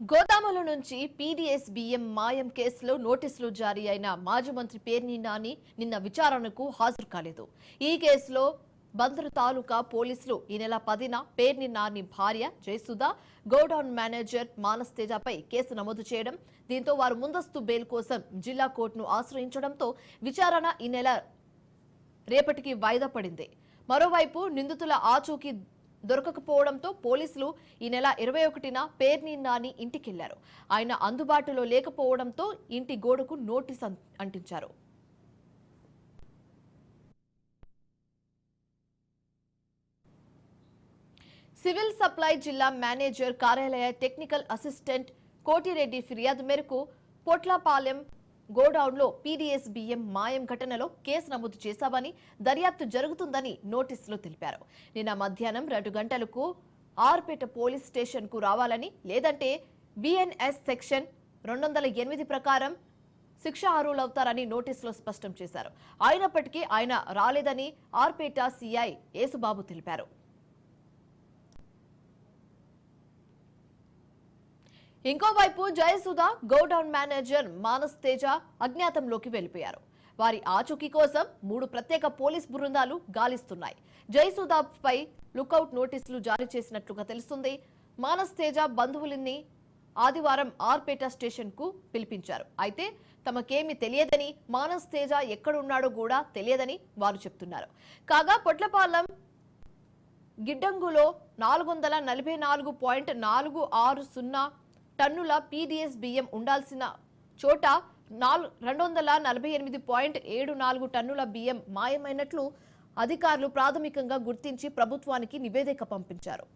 గోదాముల నుంచి పీడీఎస్ బియ్యం మాయం కేసులో నోటీసులు జారీ అయిన మాజీ మంత్రి పేర్ని నాని నిన్న విచారణకు హాజరు కాలేదు. ఈ కేసులో బందరు తాలూకా పోలీసులు ఈ నెల పదిన పేర్ని నాని భార్య జయసుధ గోడౌన్ మేనేజర్ మానస్ తేజపై కేసు నమోదు చేయడం దీంతో వారు ముందస్తు బెయిల్ కోసం జిల్లా కోర్టును ఆశ్రయించడంతో విచారణ ఈ నెల రేపటికి వాయిదా పడింది. మరోవైపు నిందితుల ఆచూకీ దొరకకపోవడంతో పోలీసులు ఈ నెల ఇరవై ఒకటిన పేర్ని నాని ఇంటికెళ్ళారు. ఆయన అందుబాటులో లేకపోవడంతో ఇంటి గోడకు నోటీస్ అంటించారు. సివిల్ సప్లై జిల్లా మేనేజర్ కార్యాలయ టెక్నికల్ అసిస్టెంట్ కోటిరెడ్డి ఫిర్యాదు మేరకు పొట్లపాలెం గోడౌన్లో పీడీఎస్ బియ్యం మాయం ఘటనలో కేసు నమోదు చేశామని దర్యాప్తు జరుగుతుందని నోటీసులో తెలిపారు. నిన్న మధ్యాహ్నం రెండు గంటలకు ఆర్పేట పోలీస్ స్టేషన్కు రావాలని లేదంటే బిఎన్ఎస్ సెక్షన్ రెండు వందల ఎనిమిది ప్రకారం శిక్ష అర్హులవుతారని నోటీసులో స్పష్టం చేశారు. అయినప్పటికీ ఆయన రాలేదని ఆర్పేట సిఐ యేసుబాబు తెలిపారు. ఇంకోవైపు జయసుధ గోడౌన్ మేనేజర్ మానస్ తేజ అజ్ఞాతంలోకి వెళ్ళిపోయారు వారి ఆచూకీ కోసం మూడు ప్రత్యేక పోలీస్ బృందాలు గాలిస్తున్నాయి. జయసుధపై లుకౌట్ నోటీసులు జారీ చేసినట్లుగా తెలుస్తుంది. మానస్ తేజ బంధువులని ఆదివారం ఆర్పేట స్టేషన్కు పిలిపించారు. అయితే తమకేమి తెలియదని మానస్ తేజ ఎక్కడున్నాడో కూడా తెలియదని వారు చెప్తున్నారు. కాగా పొట్లపాలెం గిడ్డంగులో నాలుగు వందల నలభై నాలుగు పాయింట్ నాలుగు ఆరు సున్నా టన్నుల పీడీఎస్ బియ్యం ఉండాల్సిన చోట నాలుగు రెండు వందల నలభై ఎనిమిది పాయింట్ ఏడు నాలుగు టన్నుల బియ్యం మాయమైనట్లు అధికారులు ప్రాథమికంగా గుర్తించి ప్రభుత్వానికి నివేదిక పంపించారు.